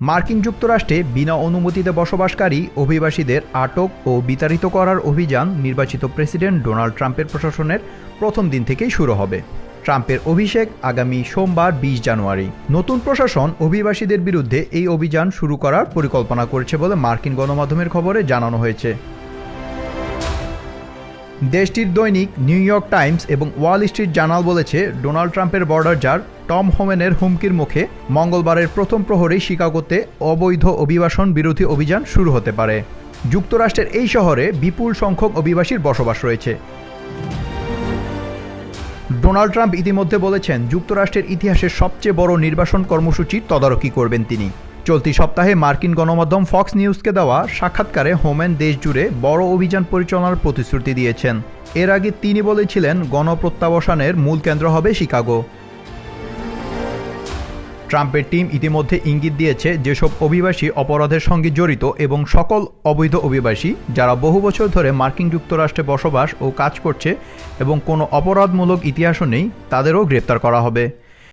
মার্কিন যুক্তরাষ্ট্রে বিনা অনুমতিতে বসবাসকারী অভিবাসীদের আটক ও বিতাড়িত করার অভিযান নির্বাচিত প্রেসিডেন্ট ডোনাল্ড ট্রাম্পের প্রশাসনের প্রথম দিন থেকেই শুরু হবে। ট্রাম্পের অভিষেক আগামী সোমবার বিশ জানুয়ারি। নতুন প্রশাসন অভিবাসীদের বিরুদ্ধে এই অভিযান শুরু করার পরিকল্পনা করেছে বলে মার্কিন গণমাধ্যমের খবরে জানানো হয়েছে। দেশটির দৈনিক নিউ ইয়র্ক টাইমস এবং ওয়াল স্ট্রিট জার্নাল বলেছে, ডোনাল্ড ট্রাম্পের বর্ডার জার টম হোমেনের হুমকির মুখে মঙ্গলবারের প্রথম প্রহরেই শিকাগোতে অবৈধ অভিবাসন বিরোধী অভিযান শুরু হতে পারে। যুক্তরাষ্ট্রের এই শহরে বিপুল সংখ্যক অভিবাসীর বসবাস রয়েছে। ডোনাল্ড ট্রাম্প ইতিমধ্যে বলেছেন, যুক্তরাষ্ট্রের ইতিহাসের সবচেয়ে বড় নির্বাসন কর্মসূচির তদারকি করবেন তিনি। চলতি সপ্তাহে মার্কিন গণমাধ্যম ফক্স নিউজকে দেওয়া সাক্ষাৎকারে হোমেন দেশ জুড়ে বড় অভিযান পরিচালনার প্রতিশ্রুতি দিয়েছেন। এর আগে তিনি বলেছিলেন, গণপ্রত্যাবসানের মূল কেন্দ্র হবে শিকাগো। ট্রাম্পের টিম ইতিমধ্যে ইঙ্গিত দিয়েছে, যেসব অভিবাসী অপরাধের সঙ্গে জড়িত এবং সকল অবৈধ অভিবাসী যারা বহু বছর ধরে মার্কিন যুক্তরাষ্ট্রে বসবাস ও কাজ করছে এবং কোনো অপরাধমূলক ইতিহাসও নেই, তাদেরও গ্রেপ্তার করা হবে।